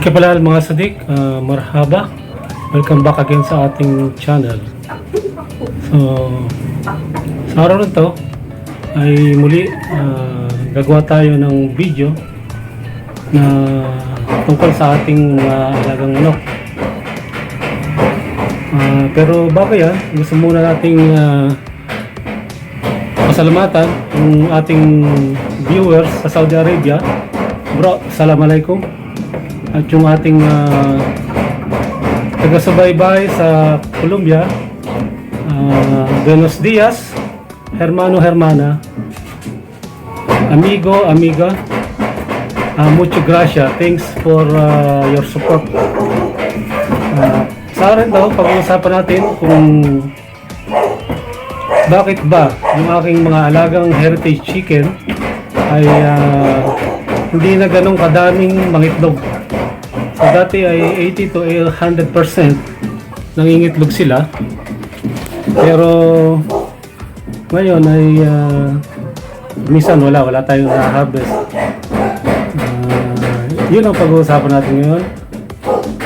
Kapalal mga sadik, uh, marhaba. Welcome back again sa ating channel. So, sa araw na to ay muli uh, gagawa tayo ng video na tungkol sa ating mga alagang manok. Ah, pero bago yan, gusto muna nating ah, pasalamatan yung ating viewers sa Saudi Arabia. Bro, Assalamualaikum. At yung ating uh, taga-subaybay sa Colombia, ah, Buenos Dias, Hermano Hermana, Amigo, Amiga, ah, mucho gracias. Thanks for ah, your support. Ah, sa akin daw, pag-uusapan natin kung bakit ba yung aking mga alagang heritage chicken ay ah, hindi na ganong kadaming mangitlog. So dati ay 80 to 100% nangingitlog sila. Pero ngayon ay ah, minsan wala, wala tayong na-harvest. Ah, yun ang pag-uusapan natin ngayon.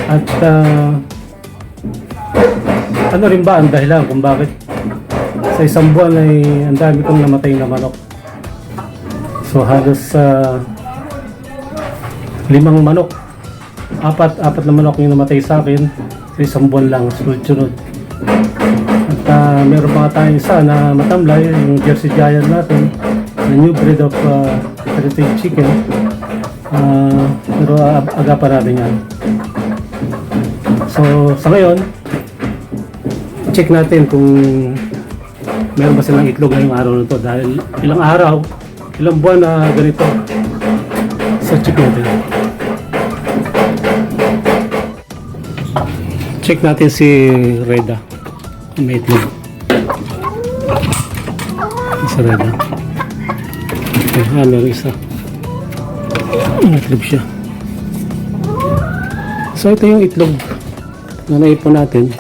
At ah, ano rin ba ang dahilan kung bakit sa isang buwan ay ang dami kong namatay na manok. So halos ah, limang manok. Apat, apat na manok yung namatay sa akin sa isang buwan lang, sunod-sunod. At ah, meron pa tayong isa na matamlay, yung Jersey Giant natin, na new breed of heritage chicken. Ah, pero ag- agapan natin yan. So, sa ngayon, check natin kung meron ba silang itlog ngayong araw na to dahil ilang araw, ilang buwan na ganito. So, check natin. Check natin si Reda. Kung may itlog. Si Reda. Okay, ah, meron isa. May itlog siya. So, ito yung itlog na naipon natin.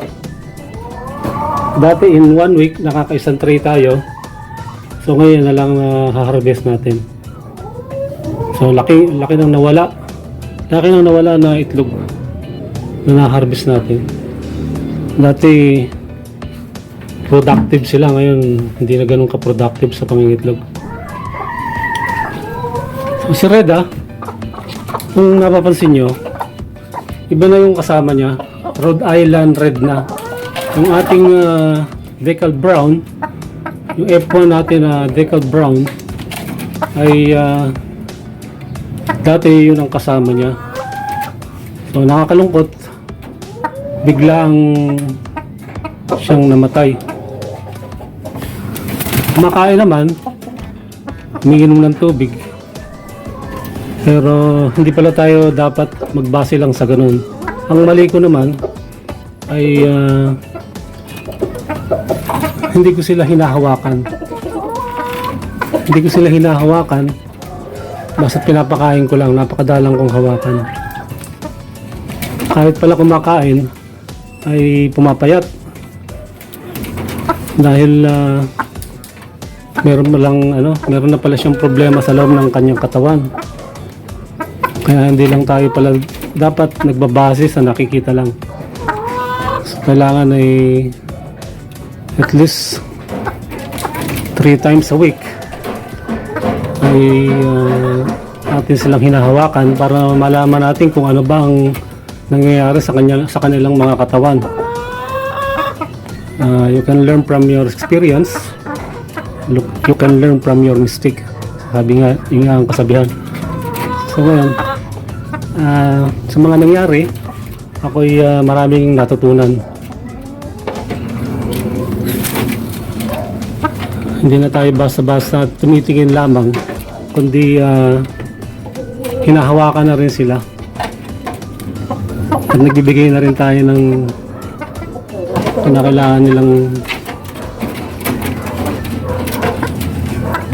Dati in one week, nakakaisang tray tayo. So ngayon na lang uh, natin. So laki, laki nang nawala. Laki nang nawala na itlog na na-harvest natin. Dati productive sila ngayon hindi na ganun ka-productive sa pangingitlog. So si Red ah, kung napapansin nyo, iba na yung kasama niya. Rhode Island Red na. Yung ating ah, decal brown, yung F1 natin na decal brown ay ah, dati yun ang kasama niya. So nakakalungkot, biglang siyang namatay. Kumakain naman, umiinom ng tubig. Pero hindi pala tayo dapat magbase lang sa ganun. Ang mali ko naman ay ah, hindi ko sila hinahawakan. Hindi ko sila hinahawakan. Basta pinapakain ko lang, napakadalang kong hawakan. Kahit pala kumakain, ay pumapayat. Dahil ah, meron pa lang ano, meron na pala siyang problema sa loob ng kanyang katawan. Kaya hindi lang tayo pala dapat nagbabase sa nakikita lang. So, kailangan ay at least three times a week ay uh, atin silang hinahawakan para malaman natin kung ano ba ang nangyayari sa kanya sa kanilang mga katawan. Uh, you can learn from your experience. Look, you can learn from your mistake. Sabi nga, yun nga ang kasabihan. So ngayon, ah, sa mga nangyari, ako'y ah, maraming natutunan. Hindi na tayo basta-basta tumitingin lamang, kundi ah, hinahawakan na rin sila. At nagbibigay na rin tayo ng kinakailangan nilang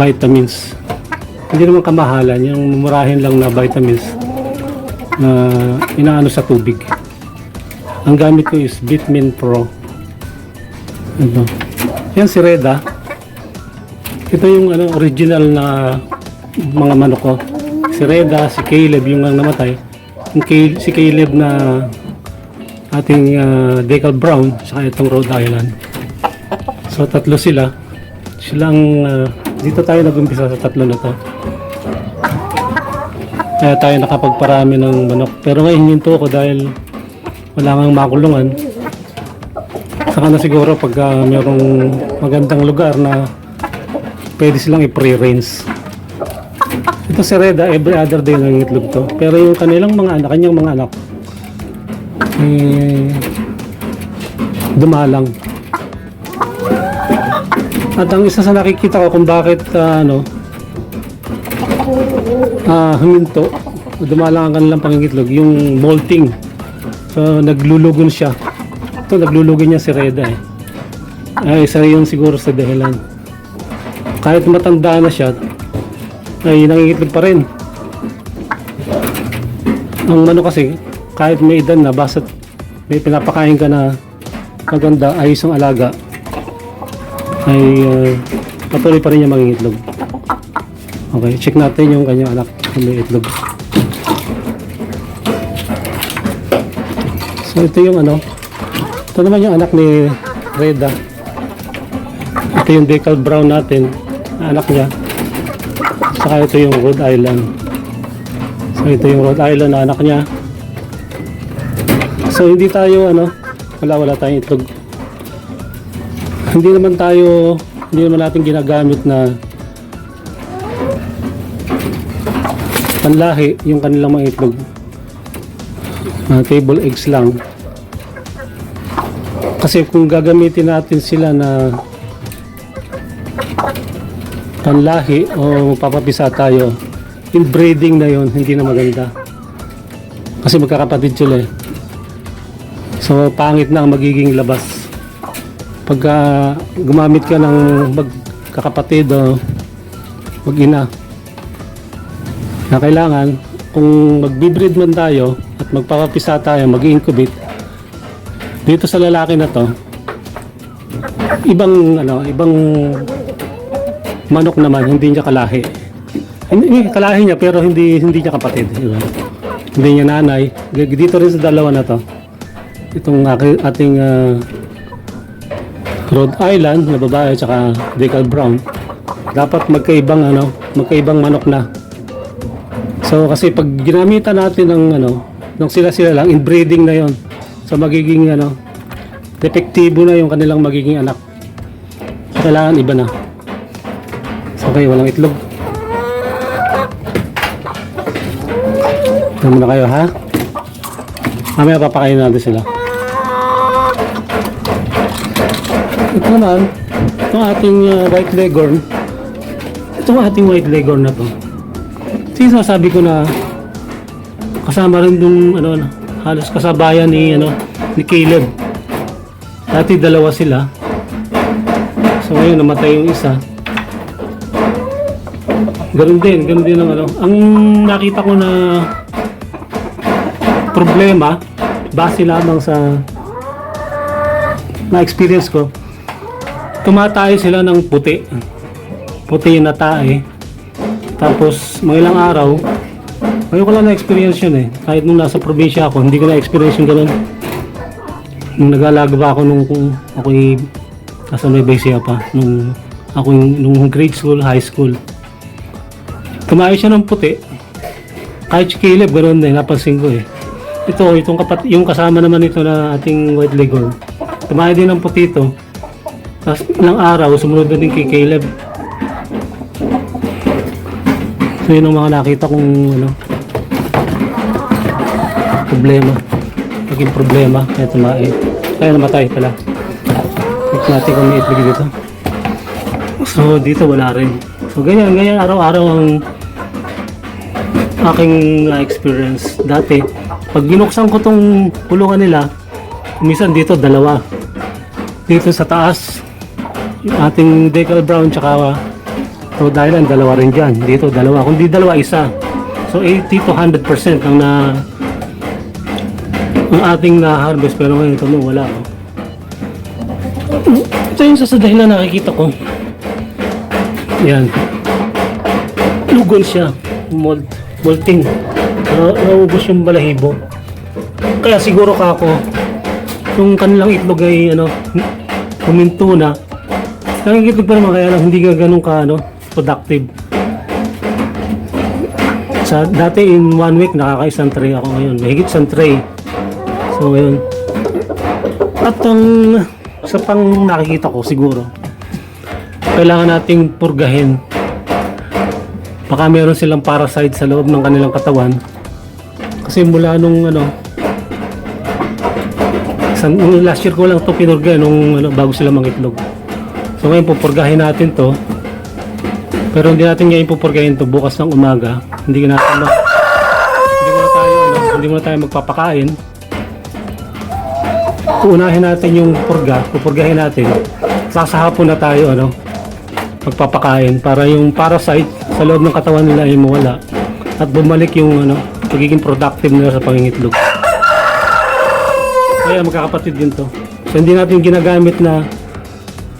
vitamins. Hindi naman kamahalan, yung mumurahin lang na vitamins na inaano sa tubig. Ang gamit ko is Vitamin Pro. Ito. Yan si Reda. Ito yung ano, original na mga manok ko. Si Reda, si Caleb yung ang namatay. Si Caleb na ating uh, Decal Brown saka itong Rhode Island. So tatlo sila. Sila ang ah, dito tayo nag-umpisa sa tatlo na to. Kaya tayo nakapagparami ng manok. Pero ngayon hinto ko dahil wala nang makulungan. Saka na siguro pag ah, mayroong magandang lugar na pwede silang i-pre-range. Ito si Reda, every other day ng itlog to. Pero yung kanilang mga anak, kanyang mga anak, eh, dumalang. At ang isa sa nakikita ko kung bakit ah, ano, ah, huminto, dumalang ang kanilang pangingitlog, yung molting. So, naglulugon siya. Ito, naglulugon niya si Reda eh. Ay, isa yun siguro sa dahilan. Kahit matanda na siya, ay nangingitlog pa rin. Ang ano kasi, kahit may edad na, basta may pinapakain ka na maganda, ayos ang alaga, ay uh, patuloy pa rin niya mangingitlog. Okay, check natin yung kanyang anak kung may itlog. So ito yung ano, ito naman yung anak ni Reda. Ito yung decal brown natin, anak niya. Saka ito yung Rhode Island. So ito yung Rhode Island na anak niya. So hindi tayo ano, wala wala tayong itlog. Hindi naman tayo, hindi naman natin ginagamit na panlahi yung kanilang mga itlog. Ah, table eggs lang. Kasi kung gagamitin natin sila na panlahi o papapisa tayo, inbreeding na yon hindi na maganda. Kasi magkakapatid sila eh. So pangit na ang magiging labas. Pagka gumamit ka ng magkakapatid o mag-ina, na kailangan kung magbibreed man tayo at magpapapisa tayo, mag-incubate, dito sa lalaki na to, ibang ano, ibang manok naman, hindi niya kalahi. Hindi, kalahi niya pero hindi hindi niya kapatid. Hindi niya nanay. Dito rin sa dalawa na to. Itong ating ah, Rhode Island na babae at Decal Brown. Dapat magkaibang ano, magkaibang manok na. So kasi pag ginamitan natin ng ano, ng sila-sila lang, inbreeding na 'yon. So magiging ano, depektibo na yung kanilang magiging anak. Kailangan iba na. Okay, walang itlog. Ano muna kayo ha? Mamaya papakain natin sila. Ito naman, itong ating uh, white leghorn. Itong ating white leghorn na to. Kasi sasabi ko na kasama rin yung ano, halos kasabayan ni ano ni Caleb. Dati dalawa sila. So ngayon namatay yung isa. Ganun din, ganun din ang ano. Ang nakita ko na problema base lamang sa na experience ko tumatayo sila ng puti. Puti na tae. Tapos mga ilang araw ngayon ko lang na-experience yun eh. Kahit nung nasa probinsya ako hindi ko na-experience yung ganun. Nung nag-alaga ba ako nung ako'y nasa Besia pa nung ako yung nung grade school, high school tumayo siya ng puti. Kahit si Caleb ganoon din napansin ko eh. Ito itong kapat yung kasama naman ito na ating white leghorn. Tumayo din ng puti ito. Tapos ilang araw sumunod na din kay Caleb so yun ang mga nakita kong ano problema. Naging problema kaya tumae kaya namatay pala. Check natin kung may itlog dito. So dito wala rin. So ganyan ganyan araw-araw ang aking na-experience dati. Pag binuksan ko tong kulungan nila kumisan dito dalawa. Dito sa taas yung ating decal brown tsaka Rhode Island dalawa rin dyan. Dito dalawa kung di dalawa isa. So 80 to 100% ang na ang ating na-harvest. Pero ngayon ito no, wala. Oh. ito yung isa sa dahilan na nakikita ko. Yan. Lugon siya. Mold molting ano na, naubos yung balahibo. Kaya siguro kako, yung kanilang itlog ay ano, huminto na. Nangigitlog pa naman kaya lang hindi ka ganun ka ano, productive. Sa, dati in one week nakakaisang tray ako ngayon. Mahigit isang tray. So ngayon. At ang sa pang nakikita ko siguro, kailangan nating purgahin. Baka meron silang parasite sa loob ng kanilang katawan. Kasi mula nung ano, sa, nung last year ko lang to pinurga nung ano, bago sila mangitlog. So ngayon pupurgahin natin to. Pero hindi natin ngayon pupurgahin to bukas ng umaga. Hindi natin ma- hindi muna tayo ano, hindi muna tayo magpapakain. Uunahin natin yung purga, pupurgahin natin. Sasahapon na tayo ano, magpapakain para yung parasite sa loob ng katawan nila ay mawala at bumalik yung ano, pagiging productive nila sa pangingitlog. Kaya magkakapatid din to. So hindi natin ginagamit na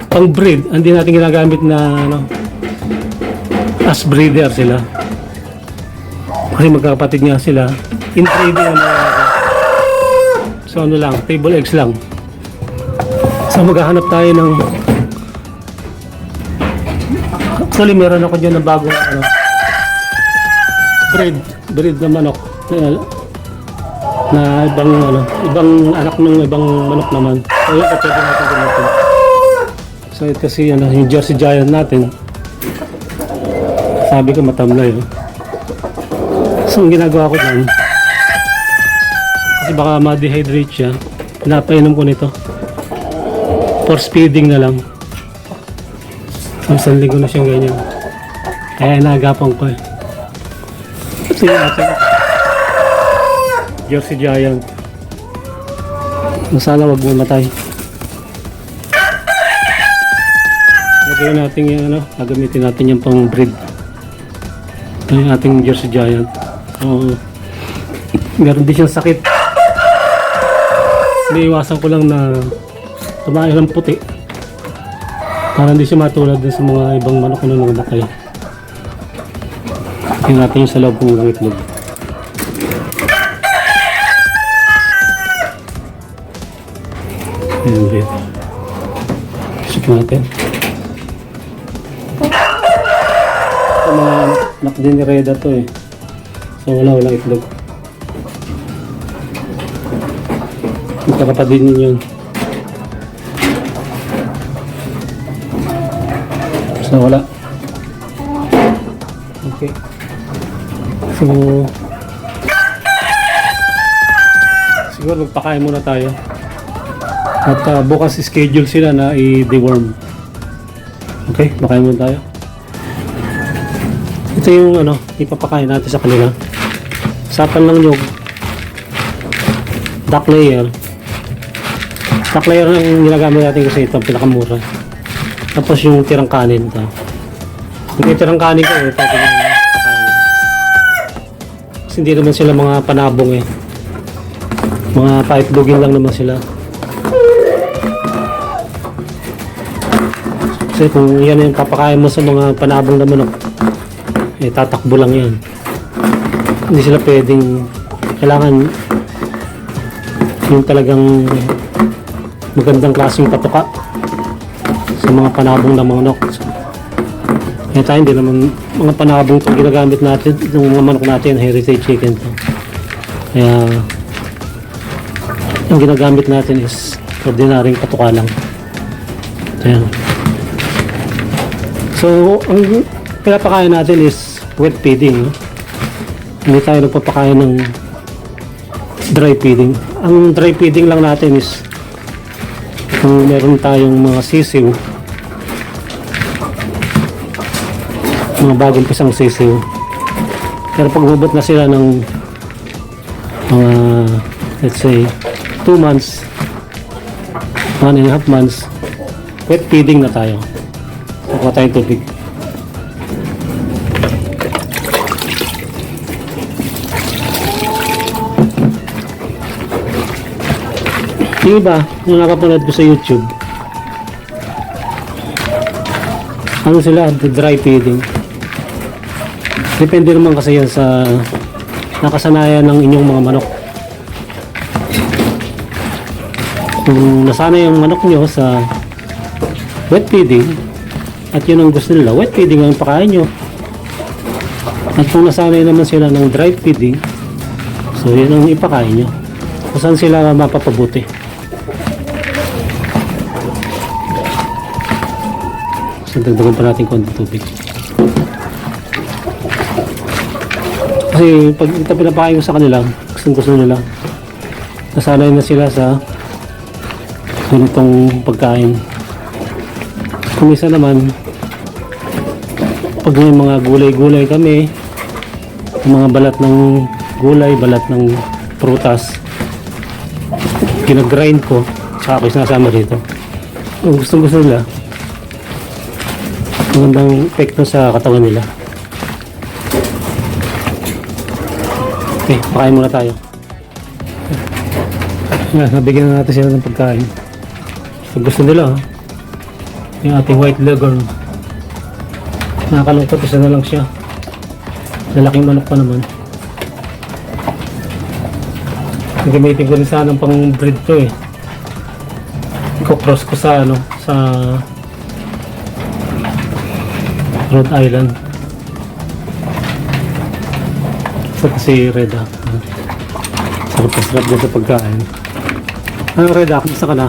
pang breed, hindi natin ginagamit na ano, as breeder sila. Kasi magkakapatid nga sila. In trading ano So ano lang, table eggs lang. So maghahanap tayo ng Actually meron ako dyan ng bagong ano, breed, breed na manok. Na, na ibang ano, ibang anak ng ibang manok naman. So yun, pwede natin gamitin. So ito kasi ano, yung Jersey Giant natin. Sabi ko matamlay. Oh. So ang ginagawa ko dyan, kasi baka ma-dehydrate siya, pinapainom ko nito. For speeding na lang. Isang linggo na siyang ganyan. Kaya inaagapan ko eh. Ito yung ating Jersey Giant. Sana wag mamatay. Gagawin natin yung ano, gagamitin natin yung pang breed. Ito yung ating Jersey Giant. Oo. meron din siyang sakit. Iniiwasan ko lang na tumayo ng puti. Para hindi siya matulad din sa mga ibang manok na namatay. Tingnan natin yung sa loob ng itlog. Ayan din. Check natin. Ito mga anak din ni Reda to eh. So wala walang itlog. Magkakapatid din yun. So wala. Okay. So siguro magpakain muna tayo. At uh, bukas schedule sila na i-deworm. Okay, pakain muna tayo. Ito yung ano, ipapakain natin sa kanila. Sapan lang yung duck layer. Duck layer ang ginagamit natin kasi ito ang pinakamura. Tapos yung tirang kanin ito. Yung tirang kanin ko, ito ito yung pakain. Kasi hindi naman sila mga panabong eh. Mga paitlogin lang naman sila. Kasi kung yan yung papakain mo sa mga panabong na manok, eh tatakbo lang yan. Hindi sila pwedeng, kailangan yung talagang magandang klaseng patuka sa mga panabong na manok. Kaya tayo hindi naman mga panabong itong ginagamit natin, itong mga manok natin, heritage chicken to. Kaya ang ginagamit natin is ordinaryong patuka lang. Ayan. So, ang pinapakain natin is wet feeding. No? Hindi tayo nagpapakain ng dry feeding. Ang dry feeding lang natin is kung meron tayong mga sisiw, mga bagong pisang sisiw. Pero pag hubot na sila ng mga, let's say, 2 months, 1 and a half months, wet feeding na tayo. Kukuha tayong tubig. Yung iba, yung nakapanood ko sa YouTube, ano sila, dry feeding. Depende naman kasi yan sa nakasanayan ng inyong mga manok. Kung nasanay yung manok nyo sa wet feeding, at yun ang gusto nila, wet feeding ang pakain nyo. At kung nasanay naman sila ng dry feeding, so yun ang ipakain nyo. Kung saan sila mapapabuti. So dagdagan pa natin konti tubig. Kasi pag ito pinapakain ko sa kanila, gustong gusto nila. Nasanay na sila sa ganitong pagkain. Kung isa naman, pag may mga gulay-gulay kami, mga balat ng gulay, balat ng prutas, ginagrind ko, tsaka ako sinasama dito. Ang gustong gusto nila, magandang epekto sa katawan nila. Okay, pakain muna tayo. Yan, nabigyan na natin sila ng pagkain. Kung gusto nila, oh. yung ating white leghorn. Nakakalungkot, isa na lang siya. Lalaking manok pa naman. Gamitin ko rin sana pang breed to eh. Iko-cross ko sa ano, sa Rhode Island. Ito kasi Red ah. Sarap na sarap din sa pagkain. Ano Red ah, kumusta ka na?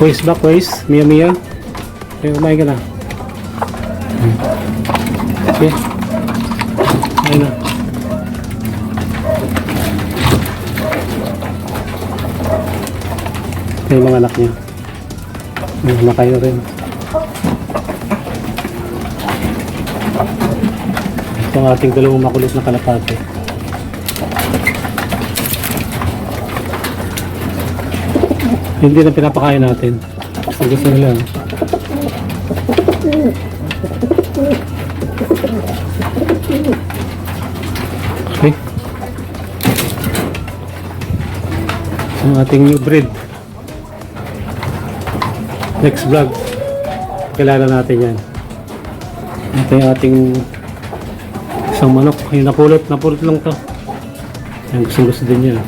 Quiz ba, quiz? Mia Mia? Okay, kumain ka na. Hmm. Okay. Kumain na. Ito yung mga anak niya. Ay, kumakain na rin. Ito ang ating dalawang makulit na kalapate. Hindi na pinapakain natin. Gusto gusto nila. Okay. Ang ating new breed. Next vlog. Kilala natin yan. Ito yung ating isang manok. Yung napulot. Napulot lang to. Yan gusto gusto din yan.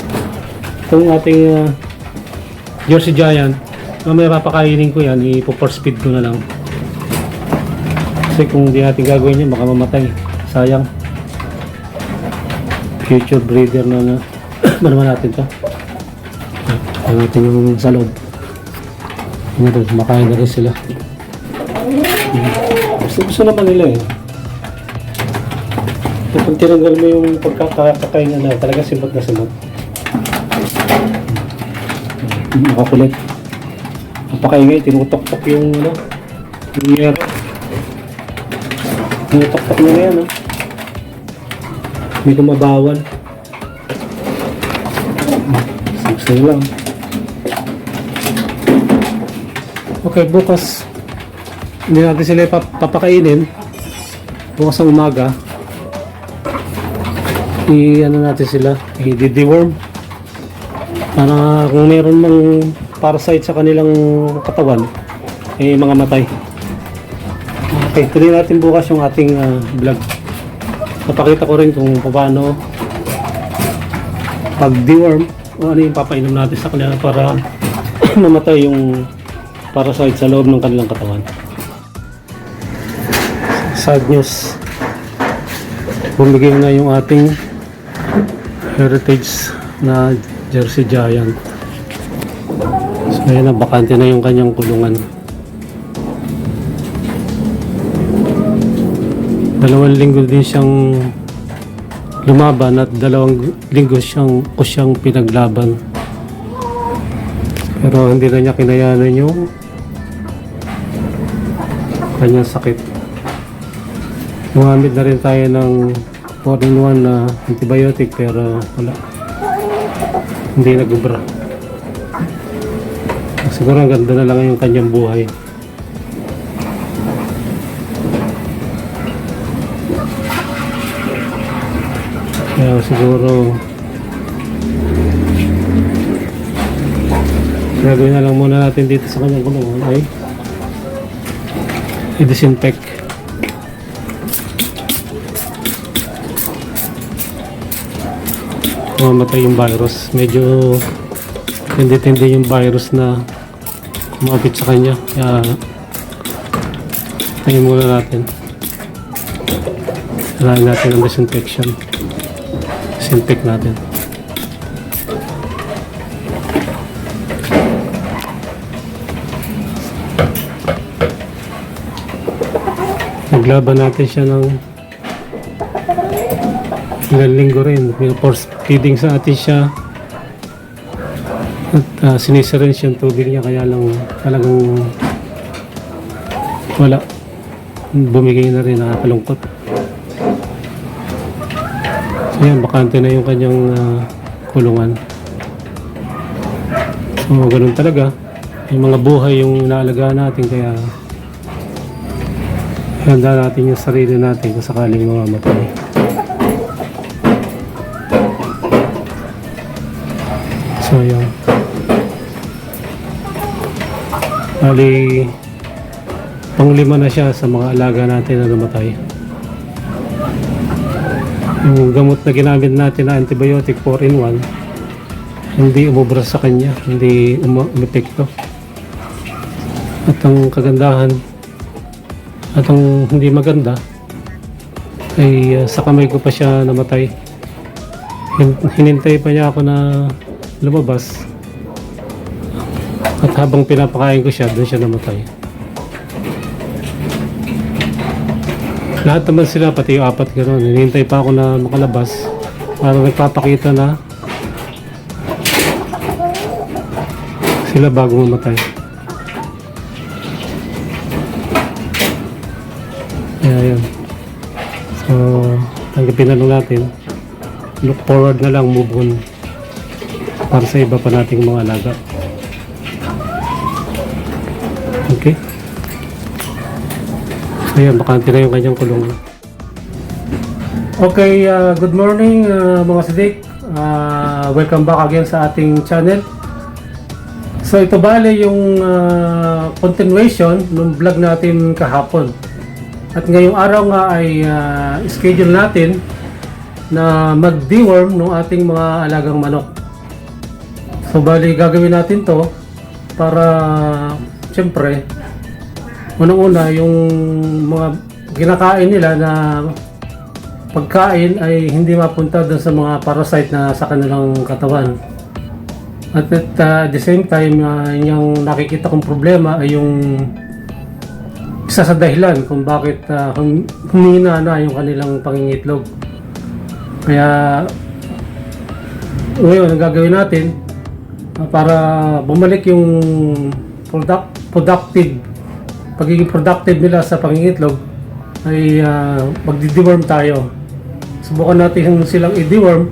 Ito yung ating uh, Jersey Giant. Mamaya papakainin ko yan. Ipo-force feed ko na lang. Kasi kung hindi natin gagawin yan, baka mamatay. Sayang. Future breeder na na. naman natin to? Ito natin yung sa loob. Doon, makain na rin sila. Gusto, gusto naman nila eh. Kapag tinanggal mo yung pagkakakain na talaga simot na simot. Hmm, Makakulit. Ang pakaingay, tinutok-tok yung ano, yung yero. Tinutok-tok na yan, no? Hindi ko mabawal. Gusto nyo lang. Okay, bukas hindi natin sila pap- papakainin. Bukas ang umaga. I ano natin sila, i-deworm. Para kung meron mang parasite sa kanilang katawan, eh mga matay. Okay, tuloy natin bukas yung ating ah, vlog. Napakita ko rin kung paano pag deworm, ano yung papainom natin sa kanila para mamatay yung parasite sa loob ng kanilang katawan. Sad news. Bumigay na yung ating heritage na Jersey Giant. So ayan na, bakante na yung kanyang kulungan. Dalawang linggo din siyang lumaban at dalawang linggo siyang ko siyang pinaglaban. Pero hindi na niya kinayanan yung kanyang sakit. Gumamit na rin tayo ng 4-in-1 na antibiotic pero wala. Hindi nagubra. Siguro ang ganda na lang yung kanyang buhay. Kaya siguro gagawin na lang muna natin dito sa kanyang kulungan ay i-disinfect mamatay yung virus. Medyo tindi-tindi yung virus na kumapit sa kanya. Kaya tayo muna natin. Kailangan natin ang disinfection. Disinfect natin. Naglaban natin siya ng ilang linggo rin. Force feeding sa atin siya. At uh, sinisirinse yung tubig niya kaya lang talagang wala. Bumigay na rin, nakakalungkot. So yan, bakante na yung kanyang ah, kulungan. So ganun talaga. Yung mga buhay yung inaalagaan natin kaya handa natin yung sarili natin kung sakaling mamamatay. So yun. Bali, panglima na siya sa mga alaga natin na namatay. Yung gamot na ginamit natin na antibiotic 4 in 1, hindi umubra sa kanya, hindi um- umepekto. At ang kagandahan, at ang hindi maganda, ay uh, sa kamay ko pa siya namatay. Hin- hinintay pa niya ako na lumabas. At habang pinapakain ko siya, doon siya namatay. Lahat naman sila, pati yung apat gano'n. Hinihintay pa ako na makalabas. Para nagpapakita na sila bago mamatay. Kaya yun. So, tanggapin na lang natin. Look forward na lang, move on. Para sa iba pa nating mga alaga. Okay. So yan, bakante na yung kanyang kulungan. Okay, uh, good morning uh, mga sidik. Uh, welcome back again sa ating channel. So ito bale yung uh, continuation ng vlog natin kahapon. At ngayong araw nga ay uh, schedule natin na mag-deworm ng ating mga alagang manok. So bali gagawin natin to para siyempre unang-una yung mga kinakain nila na pagkain ay hindi mapunta doon sa mga parasite na sa kanilang katawan. At at uh, the same time, uh, yung nakikita kong problema ay yung isa sa dahilan kung bakit uh, hum- humina na yung kanilang pangingitlog. Kaya ngayon, ang gagawin natin para bumalik yung product, productive pagiging productive nila sa pangingitlog ay uh, magdi-deworm tayo. Subukan natin silang i-deworm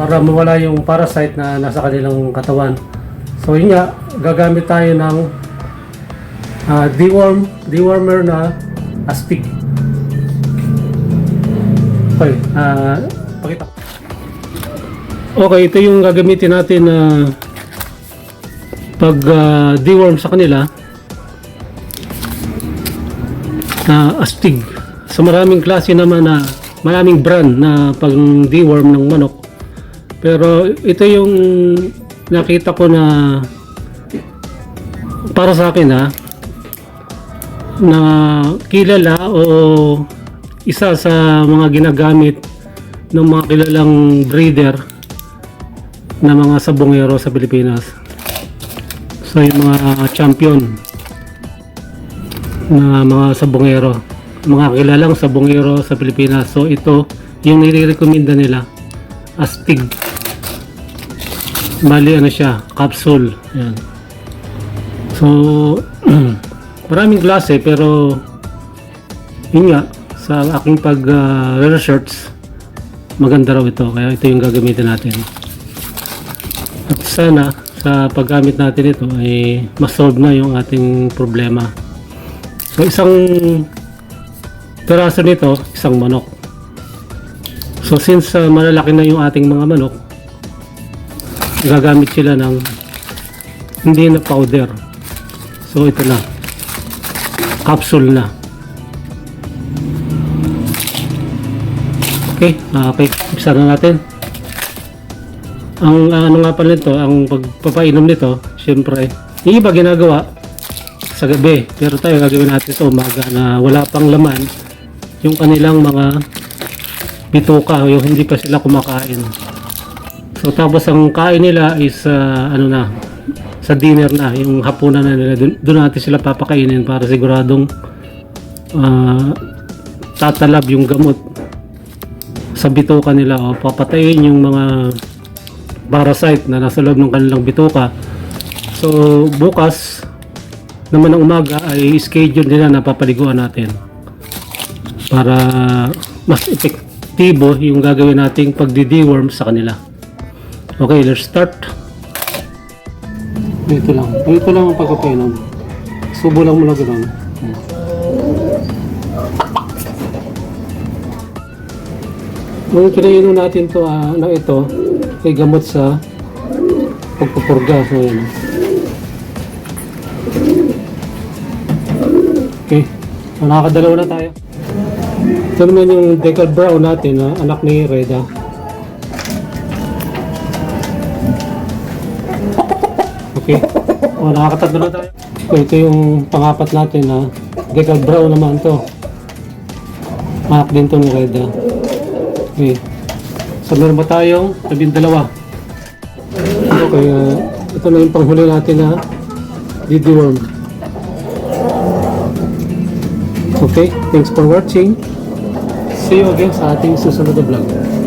para mawala yung parasite na nasa kanilang katawan. So yun nga, gagamit tayo ng uh, deworm, dewormer na astig. Okay, uh, pakita. Okay, ito yung gagamitin natin na pag uh, deworm sa kanila na astig. So maraming klase naman na maraming brand na pag deworm ng manok. Pero ito yung nakita ko na para sa akin ha na kilala o isa sa mga ginagamit ng mga kilalang breeder na mga sabongero sa Pilipinas. So yung mga champion na mga sabongero mga kilalang sabongero sa Pilipinas. So ito yung nire-recommenda nila astig bali ano siya? Capsule. Yan so maraming klase pero yun nga sa aking pag uh, research maganda raw ito. Kaya ito yung gagamitin natin at sana sa paggamit natin ito ay masolve na yung ating problema So isang peraso nito, isang manok. So since uh, malalaki na yung ating mga manok, gagamit sila ng hindi na powder. So ito na. Capsule na. Okay, ah, okay. Isa na natin. Ang ano nga pala nito, ang pagpapainom nito, syempre, yung iba ginagawa sa gabi. Pero tayo gagawin natin sa umaga na wala pang laman yung kanilang mga bituka, yung hindi pa sila kumakain. So tapos ang kain nila is ah, ano na, sa dinner na, yung hapunan na nila. Dun natin sila papakainin para siguradong ah, tatalab yung gamot sa bituka nila o papatayin yung mga parasite na nasa loob ng kanilang bituka. So bukas naman ng umaga ay schedule nila na papaliguan natin para mas epektibo yung gagawin nating pagdi-deworm sa kanila. Okay, let's start. Dito lang. Dito lang ang pagpapainom. Subo lang muna gano'n. Nung pinainom natin to ah, na ito, ay gamot sa pagpupurga. So, yan. Okay. So, nakakadalawa na tayo. Ito naman yung Decal Brown natin, na anak ni Reda. Okay. O, nakakatatlo na tayo. So, ito yung pangapat natin na Decal Brown naman to. Anak din to ni Reda. Okay. So, meron ba tayong labing dalawa? Okay, ah, ito na yung panghuli natin na Didi Worm. Okay, thanks for watching. See you again sa ating susunod na vlog.